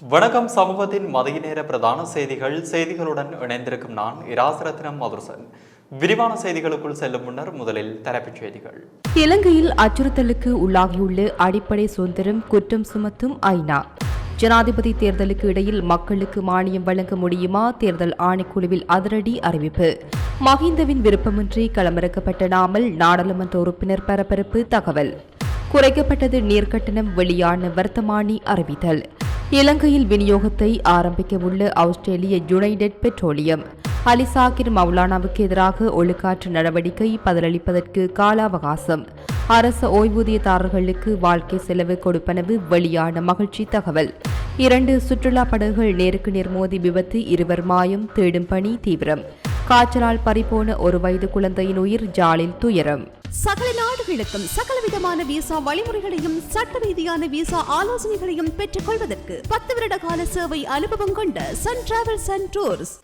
வணக்கம் சமூகத்தின் மதிய நேர பிரதான செய்திகள். செய்திகளுடன் இணைந்திருக்கும் நான் இராசரத்னம் மதுரசன். விரிவான செய்திகளுக்குள் செல்லும் முன்னர் முதலில் தலைப்புச் செய்திகள். இலங்கையில் அச்சுறுத்தலுக்கு உள்ளாகியுள்ள அடிப்படை சுதந்திரம் குற்றம் சுமத்தும் ஐநா. ஜனாதிபதி தேர்தலுக்கு இடையில் மக்களுக்கு மானியம் வழங்க முடியுமா? தேர்தல் ஆணைக்குழுவில் அதிரடி அறிவிப்பு. மஹிந்தவின் விருப்பமின்றி களமிறக்கப்பட்ட நாமல் நாடாளுமன்ற உறுப்பினர் பரபரப்பு தகவல். குறைக்கப்பட்டது நீர்க்கட்டணம் வெளியான வர்த்தமானி அறிவித்தல். இலங்கையில் விநியோகத்தை ஆரம்பிக்க உள்ள ஆஸ்திரேலிய யுனைடெட் பெட்ரோலியம். அலிசாகிர் மௌலானாவுக்கு எதிராக ஒழுக்காற்று நடவடிக்கை பதிலளிப்பதற்கு கால அவகாசம். அரச ஓய்வூதியதாரர்களுக்கு வாழ்க்கை செலவு கொடுப்பனவு வெளியான மகிழ்ச்சி தகவல். இரண்டு சுற்றுலா படகுகள் நேருக்கு நேர் மோதி விபத்து இருவர் மாயம் தேடும் பணி தீவிரம். காய்ச்சலால் பறிபோன ஒரு வயது குழந்தையின் உயிர் ஜாலில் துயரம். சகல நாடுகளுக்கும் சகலவிதமான விசா வழிமுறைகளையும் சட்ட ரீதியான விசா ஆலோசனைகளையும் பெற்றுக் கொள்வதற்கு பத்து வருட கால சேவை அனுபவம் கொண்ட சன் டிராவல்ஸ் அண்ட் டூர்ஸ்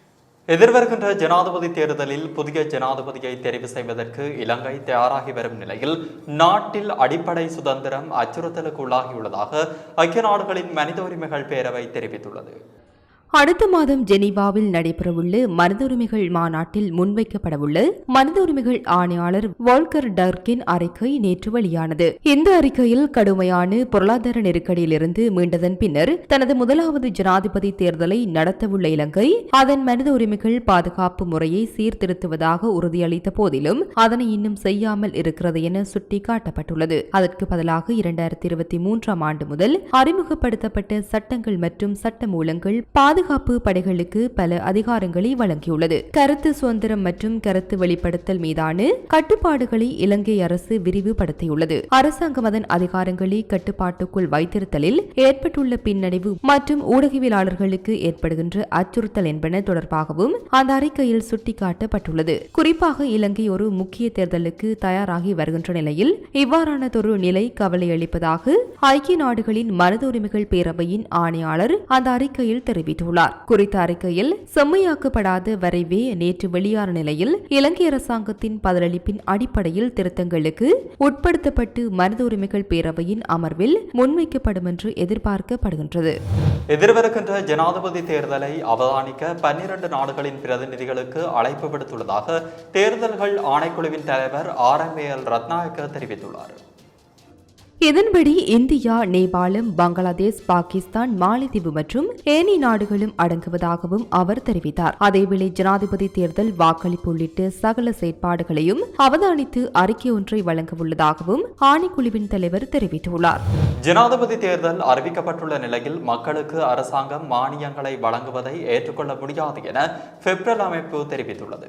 எதிர்வருகின்ற ஜனாதிபதி தேர்தலில் புதிய ஜனாதிபதியை தெரிவு செய்வதற்கு இலங்கை தயாராகி வரும் நிலையில் நாட்டில் அடிப்படை சுதந்திரம் அச்சுறுத்தலுக்கு உள்ளாகியுள்ளதாக ஐக்கிய நாடுகளின் மனித உரிமைகள் பேரவை தெரிவித்துள்ளது. அடுத்த மாதம் ஜெனீவாவில் நடைபெறவுள்ள மனித உரிமைகள் மாநாட்டில் முன்வைக்கப்படவுள்ள மனித உரிமைகள் ஆணையாளர் வால்கர் டர்கின் அறிக்கை நேற்று வெளியானது. இந்த அறிக்கையில் கடுமையான பொருளாதார நெருக்கடியிலிருந்து மீண்டதன் பின்னர் தனது முதலாவது ஜனாதிபதி தேர்தலை நடத்தவுள்ள இலங்கை அதன் மனித உரிமைகள் பாதுகாப்பு முறையை சீர்திருத்துவதாக உறுதியளித்த போதிலும் அதனை இன்னும் செய்யாமல் இருக்கிறது என சுட்டிக்காட்டப்பட்டுள்ளது. அதற்கு பதிலாக இரண்டாயிரத்தி இருபத்தி மூன்றாம் ஆண்டு முதல் அறிமுகப்படுத்தப்பட்ட சட்டங்கள் மற்றும் சட்ட மூலங்கள் பாதுகாப்பு பாதுகாப்பு படைகளுக்கு பல அதிகாரங்களை வழங்கியுள்ளது. கருத்து சுதந்திரம் மற்றும் கருத்து வெளிப்படுத்தல் மீதான கட்டுப்பாடுகளை இலங்கை அரசு விரிவுபடுத்தியுள்ளது. அரசாங்கம் அதன் அதிகாரங்களை கட்டுப்பாட்டுக்குள் வைத்திருத்தலில் ஏற்பட்டுள்ள பின்னடைவு மற்றும் ஊடகவியலாளர்களுக்கு ஏற்படுகின்ற அச்சுறுத்தல் என்பன தொடர்பாகவும் அந்த அறிக்கையில் சுட்டிக்காட்டப்பட்டுள்ளது. குறிப்பாக இலங்கை ஒரு முக்கிய தேர்தலுக்கு தயாராகி வருகின்ற நிலையில் இவ்வாறானதொரு நிலை கவலை அளிப்பதாக ஐக்கிய நாடுகளின் மனித உரிமைகள் பேரவையின் ஆணையாளர் அந்த அறிக்கையில் தெரிவித்துள்ளார். குறித்த அறிக்கையில் செம்மையாக்கப்படாத வரைவே நேற்று வெளியான நிலையில் இலங்கை அரசாங்கத்தின் பதிலளிப்பின் அடிப்படையில் திருத்தங்களுக்கு உட்படுத்தப்பட்டு மனித உரிமைகள் பேரவையின் அமர்வில் முன்வைக்கப்படும் என்று எதிர்பார்க்கப்படுகின்றது. எதிர்வருகின்ற ஜனாதிபதி தேர்தலை அவதானிக்க பன்னிரண்டு நாடுகளின் பிரதிநிதிகளுக்கு அழைப்பு விடுத்துள்ளதாக தேர்தல்கள் ஆணைக்குழுவின் தலைவர் ஆர் எம் எல் ரத்நாயக்க தெரிவித்துள்ளார். இதன்படி இந்தியா நேபாளம் பங்களாதேஷ் பாகிஸ்தான் மாலத்தீவு மற்றும் ஏனி நாடுகளும் அடங்குவதாகவும் அவர் தெரிவித்தார். அதேவேளை ஜனாதிபதி தேர்தல் வாக்களிப்பு உள்ளிட்ட சகல செயற்பாடுகளையும் அவதானித்து அறிக்கை ஒன்றை வழங்கவுள்ளதாகவும் ஆணைக்குழுவின் தலைவர் தெரிவித்துள்ளார். ஜனாதிபதி தேர்தல் அறிவிக்கப்பட்டுள்ள நிலையில் மக்களுக்கு அரசாங்கம் மானியங்களை வழங்குவதை ஏற்றுக்கொள்ள முடியாது என பெப்ரல் அமைப்பு தெரிவித்துள்ளது.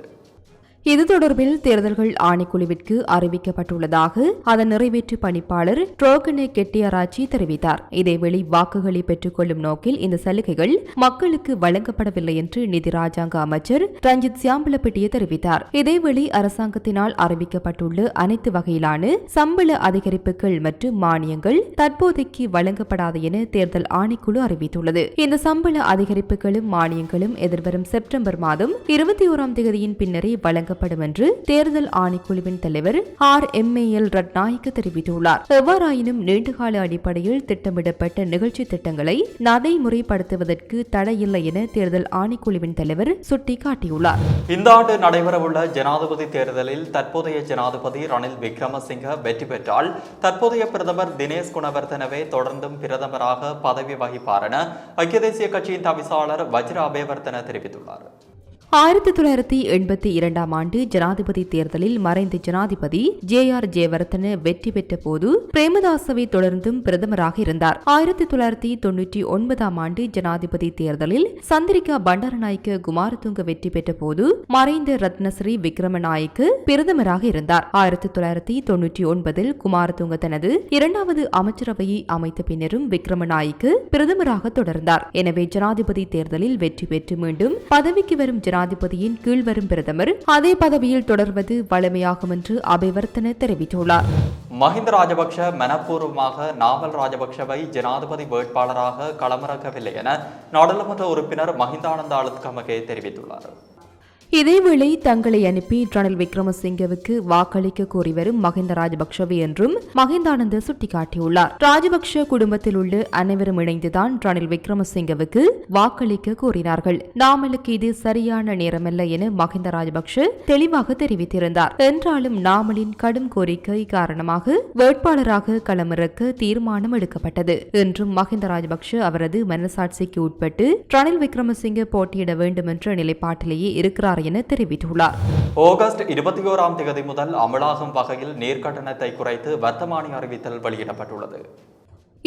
இது தொடர்பில் தேர்தல்கள் ஆணைக்குழுவிற்கு அறிவிக்கப்பட்டுள்ளதாக அதன் நிறைவேற்று பணிப்பாளர் ட்ரோகனே கெட்டியாராச்சி தெரிவித்தார். இதேவேளை வாக்குகளை பெற்றுக்கொள்ளும் நோக்கில் இந்த சலுகைகள் மக்களுக்கு வழங்கப்படவில்லை என்று நிதி ராஜாங்க அமைச்சர் ரஞ்சித் சியாம்பலப்பட்டிய தெரிவித்தார். இதேவேளை அரசாங்கத்தினால் அறிவிக்கப்பட்டுள்ள அனைத்து வகையிலான சம்பள அதிகரிப்புகள் மற்றும் மானியங்கள் தற்போதைக்கு வழங்கப்படாது என தேர்தல் ஆணைக்குழு அறிவித்துள்ளது. இந்த சம்பள அதிகரிப்புகளும் மானியங்களும் எதிர்வரும் செப்டம்பர் மாதம் இருபத்தி ஓராம் தேதியின் பின்னரே வழங்க வழங்கப்படும் என்று தேர்தல் ஆணைக்குழுவின் தலைவர் R. M. A. L. Ratnayake தெரிவித்துள்ளார். எவ்வாறாயினும் நீண்டகால அடிப்படையில் திட்டமிடப்பட்ட நிகழ்ச்சி திட்டங்களை நடைமுறைப்படுத்துவதற்கு தடையில்லை என தேர்தல் ஆணைக்குழுவின் தலைவர் சுட்டிக்காட்டியுள்ளார். இந்த ஆண்டு நடைபெறவுள்ள ஜனாதிபதி தேர்தலில் தற்போதைய ஜனாதிபதி ரணில் விக்ரமசிங்க வெற்றி பெற்றால் தற்போதைய பிரதமர் தினேஷ் குணவர்தனவே தொடர்ந்தும் பிரதமராக பதவி வகிப்பார் என ஐக்கிய தேசிய கட்சியின் தவிசாளர் வஜ்ர அபேவர்தன தெரிவித்துள்ளார். ஆயிரத்தி தொள்ளாயிரத்தி எண்பத்தி இரண்டாம் ஆண்டு ஜனாதிபதி தேர்தலில் மறைந்த ஜனாதிபதி ஜே ஆர் ஜெயவர்தன வெற்றி பெற்ற போது பிரேமதாசவை தொடர்ந்தும் பிரதமராக இருந்தார். ஆயிரத்தி தொள்ளாயிரத்தி தொன்னூற்றி ஒன்பதாம் ஆண்டு ஜனாதிபதி தேர்தலில் சந்திரிகா பண்டாரநாயக்க குமாரதுங்க வெற்றி பெற்ற போது மறைந்த ரத்னஸ்ரீ விக்ரமநாயக்கு பிரதமராக இருந்தார். ஆயிரத்தி தொள்ளாயிரத்தி தொன்னூற்றி ஒன்பதில் குமாரதுங்க தனது இரண்டாவது அமைச்சரவையை அமைத்த பின்னரும் விக்ரமநாயக்கு பிரதமராக தொடர்ந்தார். எனவே ஜனாதிபதி தேர்தலில் வெற்றி பெற்று மீண்டும் பதவிக்கு வரும் ஜனாதிபதியின் கீழ் வரும் பிரதமர் அதே பதவியில் தொடர்வது வழமையாகும் என்று அபிவர்த்தன தெரிவித்துள்ளார். மஹிந்த ராஜபக்ஷ மனப்பூர்வமாக நாவல் ராஜபக்ஷவை ஜனாதிபதி வேட்பாளராக களமிறக்கவில்லை என நாடாளுமன்ற உறுப்பினர் மஹிந்தானந்த அழுத்கமகே தெரிவித்துள்ளார். இதேவேளை தங்களை அனுப்பி ரணில் விக்ரமசிங்கவுக்கு வாக்களிக்க கோரி வரும் மஹிந்த ராஜபக்ஷவே என்றும் மஹிந்தானந்த சுட்டிக்காட்டியுள்ளார். ராஜபக்ஷ குடும்பத்தில் உள்ள அனைவரும் இணைந்துதான் ரணில் விக்ரமசிங்கவுக்கு வாக்களிக்க கோரினார்கள். நாமலுக்கு இது சரியான நேரமல்ல என மஹிந்த ராஜபக்ஷ தெளிவாக தெரிவித்திருந்தார். என்றாலும் நாமலின் கடும் கோரிக்கை காரணமாக வேட்பாளராக களமிறக்க தீர்மானம் எடுக்கப்பட்டது என்றும் மஹிந்த ராஜபக்ஷ அவரது மனசாட்சிக்கு உட்பட்டு ரணில் விக்ரமசிங்க போட்டியிட வேண்டும் என்ற நிலைப்பாட்டிலேயே இருக்கிறார் என தெரிவித்துள்ளார். ஆகஸ்ட் இருபத்தி ஓராம் தேதி முதல் அமலாகும் வகையில் நீர்க்கட்டணத்தை குறைத்து வர்த்தமானி அறிவித்தல் வெளியிடப்பட்டுள்ளது.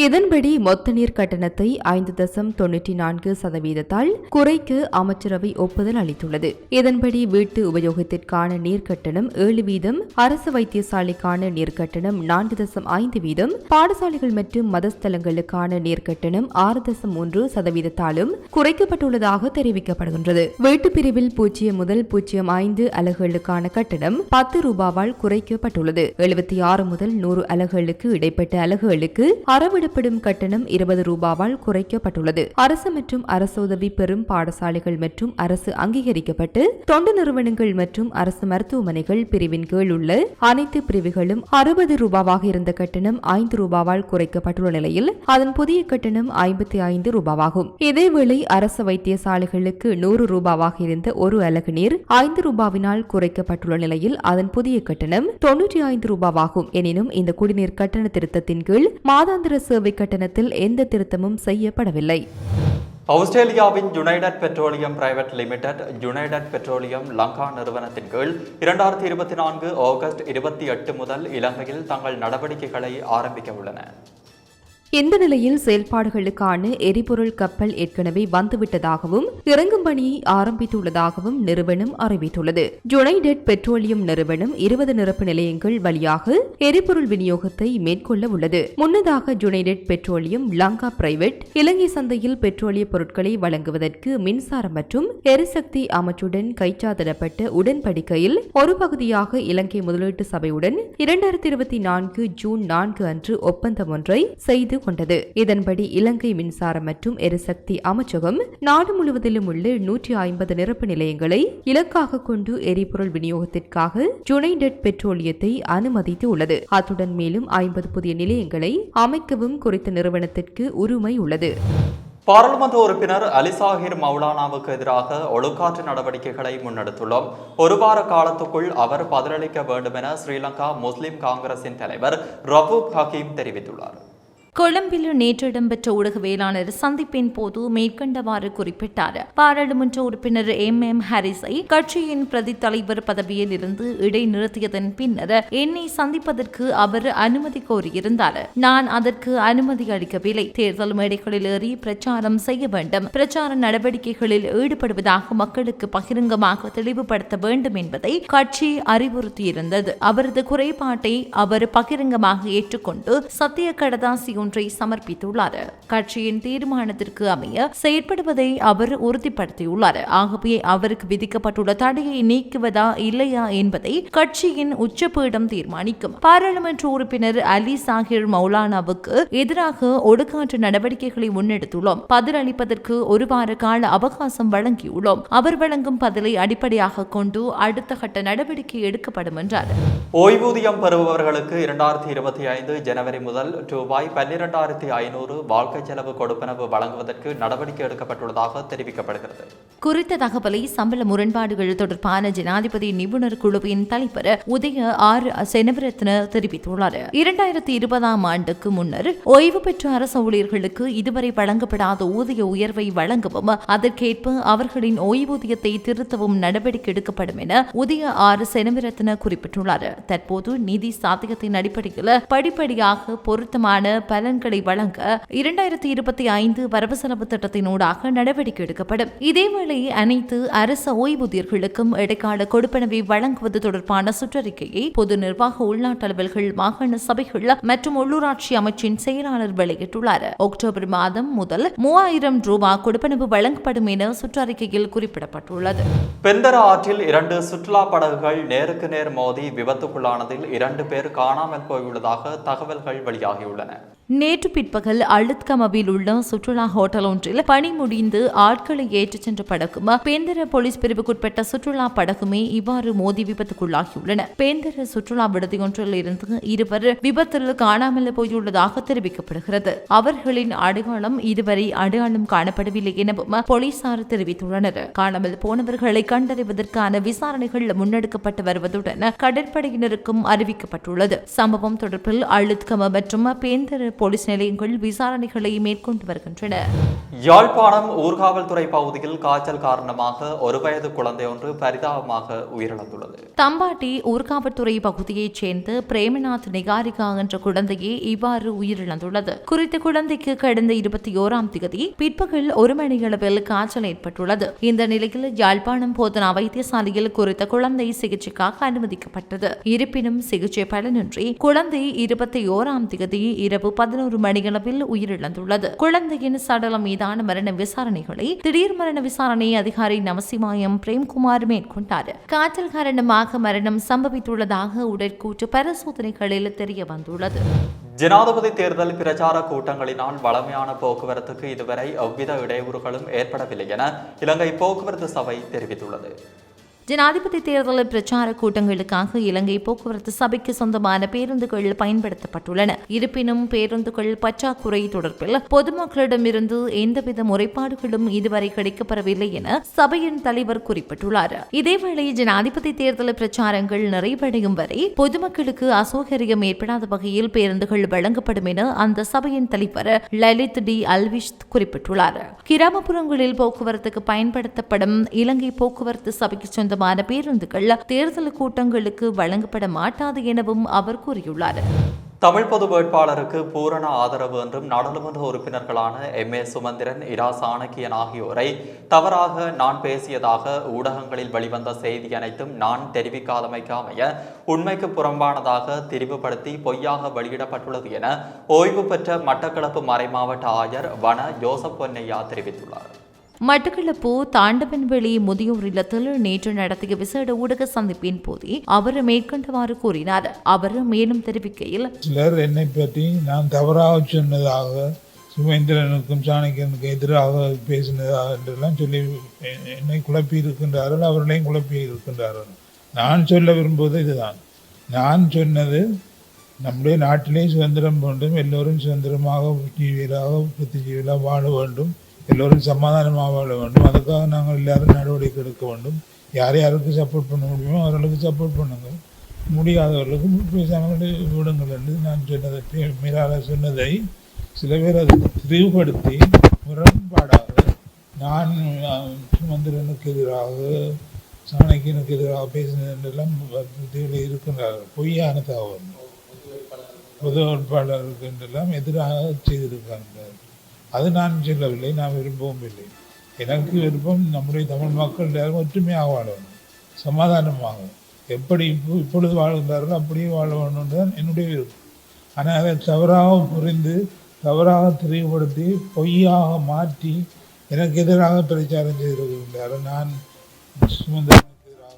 இதன்படி மொத்த நீர் கட்டணத்தை ஐந்து தசம் தொன்னூற்றி நான்கு சதவீதத்தால் குறைக்க அமைச்சரவை ஒப்புதல் அளித்துள்ளது. இதன்படி வீட்டு உபயோகத்திற்கான நீர் கட்டணம் ஏழு வீதம் அரசு வைத்தியசாலைக்கான நீர் கட்டணம் நான்கு தசம் ஐந்து வீதம் பாடசாலைகள் மற்றும் மதஸ்தலங்களுக்கான நீர் கட்டணம் ஆறு தசம் மூன்று சதவீதத்தாலும் குறைக்கப்பட்டுள்ளதாக தெரிவிக்கப்படுகின்றது. வீட்டு பிரிவில் பூஜ்ஜியம் முதல் பூஜ்ஜியம் ஐந்து அலகுகளுக்கான கட்டணம் பத்து ரூபாவால் குறைக்கப்பட்டுள்ளது. எழுபத்தி ஆறு முதல் நூறு அலகுகளுக்கு இடைப்பட்ட அலகுகளுக்கு அறவிடப்படும் கட்டணம் இருபது ரூபாவால் குறைக்கப்பட்டுள்ளது. அரசு மற்றும் அரசு உதவி பெறும் பாடசாலைகள் மற்றும் அரசு அங்கீகரிக்கப்பட்டு தொண்டு நிறுவனங்கள் மற்றும் அரசு மருத்துவமனைகள் பிரிவின் கீழ் உள்ள அனைத்து பிரிவுகளும் அறுபது ரூபாவாக இருந்த கட்டணம் ஐந்து ரூபாவால் குறைக்கப்பட்டுள்ள நிலையில் அதன் புதிய கட்டணம் ஐம்பத்தி ஐந்து ரூபாவாகும். இதேவேளை அரசு வைத்தியசாலைகளுக்கு நூறு ரூபாவாக இருந்த ஒரு அலகு நீர் ஐந்து ரூபாவினால் குறைக்கப்பட்டுள்ள நிலையில் அதன் புதிய கட்டணம் தொன்னூற்றி ஐந்து ரூபாவாகும். எனினும் இந்த குடிநீர் கட்டண திருத்தத்தின் கீழ் மாதாந்திர சேவை கட்டணத்தில் எந்த திருத்தமும் செய்யப்படவில்லை. ஆஸ்திரேலியாவின் United Petroleum Private Limited United Petroleum Lanka நிறுவனத்தின் கீழ் இரண்டாயிரத்தி இருபத்தி நான்கு ஆகஸ்ட் இருபத்தி எட்டு முதல் இலங்கையில் தங்கள் நடவடிக்கைகளை ஆரம்பிக்க உள்ளன. இந்த நிலையில் செயல்பாடுகளுக்கான எரிபொருள் கப்பல் ஏற்கனவே வந்துவிட்டதாகவும் இறங்கும் பணியை ஆரம்பித்துள்ளதாகவும் நிறுவனம் அறிவித்துள்ளது. ஜுனைடெட் பெட்ரோலியம் நிறுவனம் இருபது நிரப்பு நிலையங்கள் வழியாக எரிபொருள் விநியோகத்தை மேற்கொள்ள உள்ளது. முன்னதாக United Petroleum Lanka Private Ilangai சந்தையில் பெட்ரோலிய பொருட்களை வழங்குவதற்கு மின்சாரம் மற்றும் எரிசக்தி அமைச்சுடன் கைச்சாதிடப்பட்ட உடன்படிக்கையில் ஒரு பகுதியாக இலங்கை முதலீட்டு சபையுடன் இரண்டாயிரத்தி இருபத்தி நான்கு ஜூன் நான்கு அன்று ஒப்பந்தம் ஒன்றை செய்து கொண்டது. இதன்படி இலங்கை மின்சாரம் மற்றும் எரிசக்தி அமைச்சகம் நாடு முழுவதிலும் உள்ள நூற்றி ஐம்பது நிரப்பு நிலையங்களை இலக்காக கொண்டு எரிபொருள் விநியோகத்திற்காக ஜுனைடெட் பெட்ரோலியத்தை அனுமதித்து உள்ளது. அத்துடன் மேலும் ஐம்பது புதிய நிலையங்களை அமைக்கவும் குறித்த நிறுவனத்திற்கு உரிமை உள்ளது. பாராளுமன்ற உறுப்பினர் அலிசாஹிர் மௌலானாவுக்கு எதிராக ஒழுக்காற்று நடவடிக்கைகளை முன்னெடுத்துள்ளோம். ஒரு வார காலத்துக்குள் அவர் பதிலளிக்க வேண்டும் என ஸ்ரீலங்கா முஸ்லிம் காங்கிரசின் தலைவர் ரவூப் ஹக்கீம் தெரிவித்துள்ளார். கொழும்பில் நேற்று இடம்பெற்ற ஊடகவியலாளர் சந்திப்பின் போது மேற்கண்டவாறு குறிப்பிட்டார். பாராளுமன்ற உறுப்பினர் எம் எம் ஹாரிஸை கட்சியின் பிரதி தலைவர் பதவியில் இருந்து இடைநிறுத்தியதன் பின்னர் என்னை சந்திப்பதற்கு அவர் அனுமதி கோரியிருந்தார். நான் அதற்கு அனுமதி அளிக்கவில்லை. தேர்தல் மேடைகளில் ஏறி பிரச்சாரம் செய்ய வேண்டும். பிரச்சார நடவடிக்கைகளில் ஈடுபடுவதாக மக்களுக்கு பகிரங்கமாக தெளிவுபடுத்த வேண்டும் என்பதை கட்சி அறிவுறுத்தியிருந்தது. அவரது குறைபாட்டை அவர் பகிரங்கமாக ஏற்றுக்கொண்டு சத்திய கடதாசி ஒன்றை சமர்ப்பித்துள்ளார். கட்சியின் தீர்மானத்திற்கு அமைய செயற்படுவதை அவர் உறுதிப்படுத்தியுள்ளார். ஆகவே அவருக்கு விதிக்கப்பட்டுள்ள தடையை நீக்குவதா இல்லையா என்பதை கட்சியின் உச்சபீடம் தீர்மானிக்கும். பாராளுமன்ற உறுப்பினர் அலி சாஹிர் மௌலானாவுக்கு எதிராக ஒடுக்காற்று நடவடிக்கைகளை முன்னெடுத்துள்ளோம். பதிலளிப்பதற்கு ஒரு வார கால அவகாசம் வழங்கியுள்ளோம். அவர் வழங்கும் பதிலை அடிப்படையாக கொண்டு அடுத்த கட்ட நடவடிக்கை எடுக்கப்படும் என்றார். ஓய்வூதியம் பெறுபவர்களுக்கு இரண்டாயிரத்தி இருபத்தி ஐந்து ஜனவரி முதல் ரூபாய் பன்னிரெண்டாயிரத்தி ஐநூறு வாழ்க்கை செலவு கொடுப்பனவு வழங்குவதற்கு நடவடிக்கை எடுக்கப்பட்டுள்ளதாக தெரிவிக்கப்படுகிறது. குறித்த தகவலை சம்பள முரண்பாடுகள் தொடர்பான ஜனாதிபதி நிபுணர் குழுவின் தலைவர் உதய ஆர். செனவரத்ன தெரிவித்துள்ளார். இரண்டாயிரத்தி இருபதாம் ஆண்டுக்கு முன்னர் ஓய்வு பெற்ற அரசு ஊழியர்களுக்கு இதுவரை வழங்கப்படாத ஊதிய உயர்வை வழங்கவும் அதற்கேற்ப அவர்களின் ஓய்வூதியத்தை திருத்தவும் நடவடிக்கை எடுக்கப்படும் என உதய ஆர். செனவரத்ன குறிப்பிட்டுள்ளார். தற்போது நிதி சாத்தியத்தின் அடிப்படையில் படிப்படியாக பொருத்தமான பலன்களை வழங்க இரண்டாயிரத்தி இருபத்தி ஐந்து வரவு செலவு திட்டத்தினூடாக நடவடிக்கை எடுக்கப்படும். இதேவேளை அனைத்து அரசு ஓய்வூதியர்களுக்கும் இடைக்கால கொடுப்பனவை வழங்குவது தொடர்பான சுற்றறிக்கையை பொது நிர்வாக உள்நாட்டு அலுவல்கள் மாகாண சபைகள் மற்றும் உள்ளூராட்சி அமைச்சின் செயலாளர் வெளியிட்டுள்ளார். அக்டோபர் மாதம் முதல் மூவாயிரம் ரூபாய் கொடுப்பனவு வழங்கப்படும் என சுற்றறிக்கையில் குறிப்பிடப்பட்டுள்ளது. பெந்தர ஆற்றில் இரண்டு சுற்றுலா படகுகள் நேருக்கு நேர் மோதி விபத்துக்குள்ளானதில் இரண்டு பேர் காணாமல் போயுள்ளதாக தகவல்கள் வெளியாகியுள்ளன. நேற்று பிற்பகல் அழுத்கமவில் உள்ள சுற்றுலா ஹோட்டல் ஒன்றில் பணி முடிந்து ஆட்களை ஏற்றிச் சென்ற படகும் பேந்தர போலீஸ் பிரிவுக்குட்பட்ட சுற்றுலா படகுமே இவ்வாறு மோதி விபத்துக்குள்ளாகியுள்ளன. பேந்தர சுற்றுலா விடுதி ஒன்றில் இருந்து இருவர் விபத்தில் காணாமல் போயுள்ளதாக தெரிவிக்கப்படுகிறது. அவர்களின் அடையாளம் இதுவரை அடையாளம் காணப்படவில்லை எனவும் போலீசார் தெரிவித்துள்ளனர். காணாமல் போனவர்களை கண்டறிவதற்கான விசாரணைகள் முன்னெடுக்கப்பட்டு வருவதுடன் கடற்படையினருக்கும் அறிவிக்கப்பட்டுள்ளது. சம்பவம் தொடர்பில் அழுத்கம மற்றும் பேந்தர போலீஸ் நிலையங்கள் விசாரணைகளை மேற்கொண்டு வருகின்றன. யாழ்ப்பாணம் ஊர்காவல்துறை பகுதியில் காய்ச்சல் காரணமாக ஒரு வயது குழந்தை ஒன்று பரிதாபமாக உயிரிழந்துள்ளது. தம்பாட்டி ஊர்காவல்துறை பகுதியைச் சேர்ந்த பிரேமநாத் நிகாரிகா என்ற குழந்தையே இவ்வாறு உயிரிழந்துள்ளது. குறித்த குழந்தைக்கு கடந்த இருபத்தி ஓராம் தேதி பிற்பகல் ஒரு மணியளவில் காய்ச்சல் ஏற்பட்டுள்ளது. இந்த நிலையில் யாழ்ப்பாணம் போதனா வைத்தியசாலையில் குறித்த குழந்தை சிகிச்சைக்காக அனுமதிக்கப்பட்டது. இருப்பினும் சிகிச்சை பலனின்றி குழந்தை இருபத்தி ஓராம் தேதி இரவு பதினோரு மணியளவில் உயிரிழந்துள்ளது. குழந்தையின் சடலம் மீதான மரண விசாரணைகளை திடீர் மரண விசாரணை அதிகாரி நமசிவாயம் பிரேம்குமார் மேற்கொண்டார். காய்ச்சல் காரணமாக மரணம் சம்பவித்துள்ளதாக உடற்கூற்று பரிசோதனைகளில் தெரிய வந்துள்ளது ஜனாதிபதி தேர்தல் பிரச்சார கூட்டங்களினால் வளமையான போக்குவரத்துக்கு இதுவரை எவ்வித இடையூறுகளும் ஏற்படவில்லை என இலங்கை போக்குவரத்து சபை தெரிவித்துள்ளது. ஜனாதிபதி தேர்தல் பிரச்சார கூட்டங்களுக்காக இலங்கை போக்குவரத்து சபைக்கு சொந்தமான பேருந்துகள் பயன்படுத்தப்பட்டுள்ளன. இருப்பினும் பேருந்துகள் பற்றாக்குறை தொடர்பில் பொதுமக்களிடமிருந்து எந்தவித முறைப்பாடுகளும் இதுவரை கிடைக்கப்பெறவில்லை என சபையின் தலைவர் குறிப்பிட்டுள்ளார். இதேவேளை ஜனாதிபதி தேர்தல் பிரச்சாரங்கள் நிறைவடையும் வரை பொதுமக்களுக்கு அசௌகரியம் ஏற்படாத வகையில் பேருந்துகள் வழங்கப்படும் என அந்த சபையின் தலைவர் லலித் டி. அல்விஷ் குறிப்பிட்டுள்ளார். கிராமப்புறங்களில் போக்குவரத்துக்கு பயன்படுத்தப்படும் இலங்கை போக்குவரத்து சபைக்கு சொந்த சொந்தமான பேருந்துகள் தேர்தல் கூட்டங்களுக்கு வழங்கப்பட மாட்டாது எனவும் அவர் கூறியுள்ளார். தமிழ் பொது வேட்பாளருக்கு பூரண ஆதரவு என்றும் நாடாளுமன்ற உறுப்பினர்களான எம். ஏ. சுமந்திரன் இரா. சாணக்கியன் ஆகியோரை தவறாக நான் பேசியதாக ஊடகங்களில் வெளிவந்த செய்தி அனைத்தும் நான் தெரிவிக்காதமைக்கு அமைய உண்மைக்கு புறம்பானதாக தெரிவுபடுத்தி பொய்யாக வெளியிடப்பட்டுள்ளது என ஓய்வு பெற்ற மட்டக்களப்பு மறைமாவட்ட ஆயர் வன ஜோசப் பொன்னையா தெரிவித்துள்ளார். மட்டக்களப்பு தாண்டவன்வெளி முதியோர் இல்லத்தில் நேற்று நடத்திய விசேட ஊடக சந்திப்பின் போதே அவர் மேற்கண்டவாறு கூறினார். அவர் மேலும் தெரிவிக்கையில் சிலர் என்னை பற்றி நான் தவறாக சொன்னதாக சுமேந்திரனுக்கும் சாணக்கியனுக்கும் எதிராக பேசினதாக என்றெல்லாம் சொல்லி என்னை குழப்பி இருக்கின்றார்கள் அவர்களையும் குழப்பி இருக்கின்றார்கள் நான் சொல்ல விரும்புவது இதுதான். நான் சொன்னது நம்முடைய நாட்டிலே சுதந்திரம் வேண்டும் எல்லோரும் சுதந்திரமாக ஜீவியலாக புத்திஜீவியலாக வாழ வேண்டும். எல்லோரும் சமாதானமாக வாழ வேண்டும். அதுக்காக நாங்கள் எல்லாரும் நடவடிக்கை எடுக்க வேண்டும். யார் யாருக்கு சப்போர்ட் பண்ண முடியுமோ அவர்களுக்கு சப்போர்ட் பண்ணுங்கள். முடியாதவர்களுக்கு பேசாமல் விடுங்கள் என்று நான் சொன்னதை பே- சொன்னதை சில பேர் அதை திரிவுபடுத்தி முரண்பாடாக நான் சுமந்திரனுக்கு எதிராக சாணக்கியனுக்கு எதிராக பேசினதெல்லாம் இருக்கின்றார்கள். பொய்யான தகவல் பொது வேட்பாளருக்கு என்றெல்லாம் எதிராக செய்திருக்கின்றார் அது நான் சொல்லவில்லை நான் விரும்பவும் இல்லை. எனக்கு விருப்பம் நம்முடைய தமிழ் மக்கள் எல்லாரும் ஒற்றுமையாக வாழ வேண்டும் சமாதானமாக எப்படி இப்போ இப்பொழுது வாழ்கின்றார்களோ அப்படியே வாழ வேணும்னு தான் என்னுடைய விருப்பம். ஆனால் அதை தவறாக புரிந்து தவறாக தெளிவுபடுத்தி பொய்யாக மாற்றி எனக்கு எதிராக பிரச்சாரம் செய்திருக்கிறார் நான் சுமந்திரனுக்கு எதிராக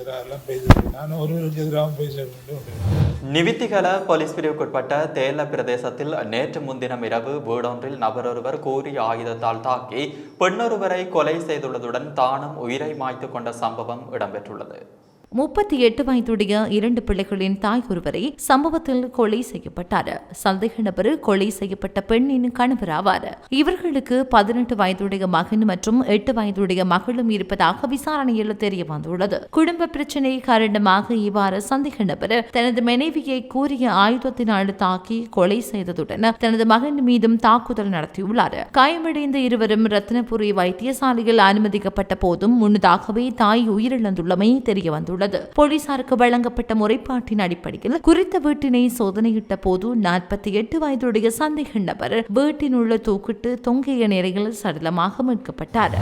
எதிராகலாம் எதிராக பேசுகிறேன் நான் ஒருவருக்கு எதிராகவும் பேச வேண்டும் நிவித்திகல போலீஸ் பிரிவுக்குட்பட்ட தேல பிரதேசத்தில் நேற்று முன்தினம் இரவு வீடொன்றில் நபரொருவர் கூறிய ஆயுதத்தால் தாக்கி பெண்ணொருவரை கொலை செய்துள்ளதுடன் தானும் உயிரை மாய்த்து கொண்ட சம்பவம் இடம்பெற்றுள்ளது. முப்பத்தி எட்டு வயதுடைய இரண்டு பிள்ளைகளின் தாய் ஒருவரை சம்பவத்தில் கொலை செய்யப்பட்டார். சந்தேக நபர் கொலை செய்யப்பட்ட பெண்ணின் கணவர் ஆவார். இவர்களுக்கு பதினெட்டு வயதுடைய மகன் மற்றும் எட்டு வயதுடைய மகளும் இருப்பதாக விசாரணையில் தெரிய வந்துள்ளது குடும்ப பிரச்சினை காரணமாக இவ்வாறு சந்தேக நபர் தனது மனைவியை கூறிய ஆயுதத்தினால் தாக்கி கொலை செய்ததுடன் தனது மகன் மீதும் தாக்குதல் நடத்தியுள்ளார். காயமடைந்த இருவரும் ரத்னபுரி வைத்தியசாலையில் அனுமதிக்கப்பட்ட போதும் முன்னதாகவே தாய் உயிரிழந்துள்ளமை தெரிய வந்துள்ளது போலீசாருக்கு வழங்கப்பட்ட முறைப்பாட்டின் அடிப்படையில் குறித்த வீட்டினை சோதனையிட்ட போது நாற்பத்தி எட்டு வயதுடைய சந்தேக நபர் வீட்டினுள்ள தூக்கிட்டு தொங்கிய நிலையில் சடலமாக மீட்கப்பட்டார்.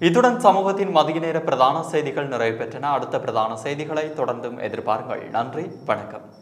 இத்துடன் சமூகத்தின் மதிய நேர பிரதான செய்திகள் நிறைவு பெற்றன. அடுத்த பிரதான செய்திகளை தொடர்ந்தும் எதிர்பாருங்கள். நன்றி. வணக்கம்.